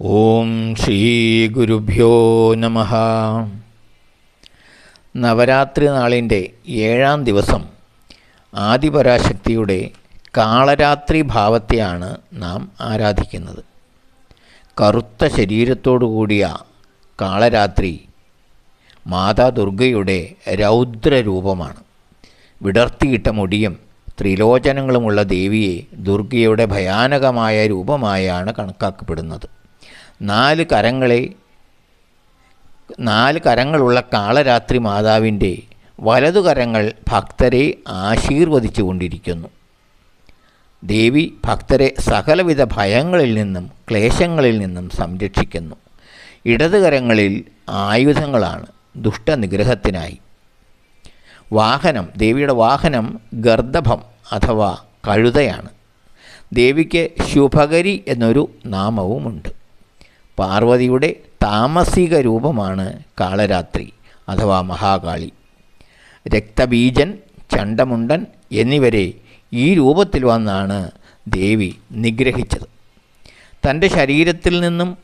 ഓം ശ്രീ ഗുരുഭ്യോ നമ. നവരാത്രി നാളിന്റെ ഏഴാം ദിവസം ആദിപരാശക്തിയുടെ കാളരാത്രി ഭാവത്തെയാണ് നാം ആരാധിക്കുന്നത്. കറുത്ത ശരീരത്തോടു കൂടിയ കാളരാത്രി മാതാ ദുർഗയുടെ രൗദ്രരൂപമാണ്. വിടർത്തിയിട്ട മുടിയും ത്രിലോചനങ്ങളുമുള്ള ദേവിയെ ദുർഗയുടെ ഭയാനകമായ രൂപമായാണ് കണക്കാക്കപ്പെടുന്നത്. നാല് കരങ്ങളെ നാല് കരങ്ങളുള്ള കാളരാത്രി മാതാവിന്റെ വലതു കരങ്ങൾ ഭക്തരെ ആശീർവദിച്ചു കൊണ്ടിരിക്കുന്നു ദേവി ഭക്തരെ സകലവിധ ഭയങ്ങളിൽ നിന്നും ക്ലേശങ്ങളിൽ നിന്നും സംരക്ഷിക്കുന്നു. ഇടത് കരങ്ങളിൽ ആയുധങ്ങളാണ് ദുഷ്ടനിഗ്രഹത്തിനായി. വാഹനം ദേവിയുടെ വാഹനം ഗർദഭം അഥവാ കഴുതയാണ്. ദേവിക്ക് ശുഭകരി എന്നൊരു നാമവുമുണ്ട്. പാർവതിയുടെ താമസിക രൂപമാണ് കാളരാത്രി അഥവാ മഹാകാളി. രക്തബീജൻ ചണ്ടമുണ്ടൻ എന്നിവരെ ഈ രൂപത്തിൽ വന്നാണ് ദേവി നിഗ്രഹിച്ചത്. തന്റെ ശരീരത്തിൽ നിന്നും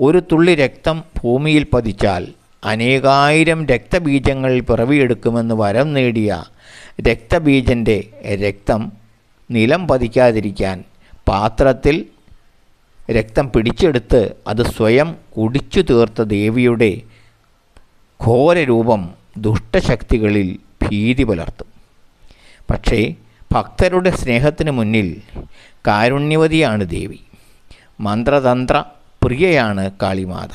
ഒരു തുള്ളി രക്തം ഭൂമിയിൽ പതിച്ചാൽ അനേകായിരം രക്തബീജങ്ങൾ പിറവിയെടുക്കുമെന്ന് വരം നേടിയ രക്തബീജന്റെ രക്തം നിലം പതിക്കാതിരിക്കാൻ പാത്രത്തിൽ രക്തം പിടിച്ചെടുത്ത് അത് സ്വയം കുടിച്ചു തീർത്ത ദേവിയുടെ ഘോരരൂപം ദുഷ്ടശക്തികളിൽ ഭീതി പുലർത്തും. പക്ഷേ ഭക്തരുടെ സ്നേഹത്തിന് മുന്നിൽ കാരുണ്യവതിയാണ് ദേവി. മന്ത്രതന്ത്ര പ്രിയയാണ് കാളിമാത.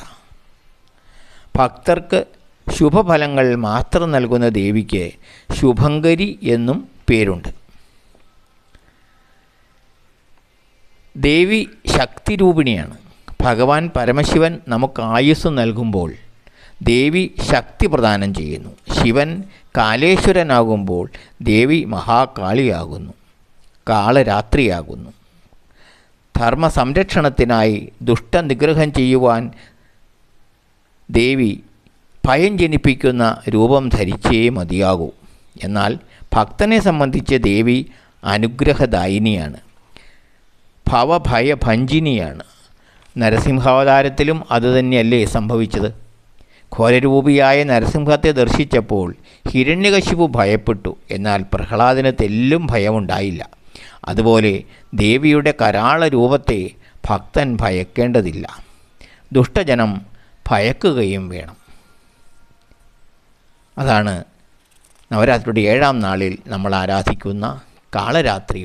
ഭക്തർക്ക് ശുഭഫലങ്ങൾ മാത്രം നൽകുന്ന ദേവിക്ക് ശുഭങ്കരി എന്നും പേരുണ്ട്. ദേവി ശക്തിരൂപിണിയാണ്. ഭഗവാൻ പരമശിവൻ നമുക്ക് ആയുസ് നൽകുമ്പോൾ ദേവി ശക്തി പ്രദാനം ചെയ്യുന്നു. ശിവൻ കാലേശ്വരനാകുമ്പോൾ ദേവി മഹാകാളിയാകുന്നു. കാളരാത്രിയാകുന്നു. ധർമ്മ സംരക്ഷണത്തിനായി ദുഷ്ടനിഗ്രഹം ചെയ്യുവാൻ ദേവി ഭയം ജനിപ്പിക്കുന്ന രൂപം ധരിച്ചേ മതിയാകൂ. എന്നാൽ ഭക്തനെ സംബന്ധിച്ച് ദേവി അനുഗ്രഹദായിനിയാണ്. ഭവഭയഭഞ്ജിനിയാണ് നരസിംഹാവതാരത്തിലും അതുതന്നെയല്ലേ സംഭവിച്ചത്. ഘോരരൂപിയായ നരസിംഹത്തെ ദർശിച്ചപ്പോൾ ഹിരണ്യകശിപു ഭയപ്പെട്ടു. എന്നാൽ പ്രഹ്ലാദിന് തെല്ലും ഭയമുണ്ടായില്ല. അതുപോലെ ദേവിയുടെ കരാള രൂപത്തെ ഭക്തൻ ഭയക്കേണ്ടതില്ല. ദുഷ്ടജനം ഭയക്കുകയും വേണം. അതാണ് നവരാത്രിയുടെ ഏഴാം നാളിൽ നമ്മൾ ആരാധിക്കുന്ന കാളരാത്രി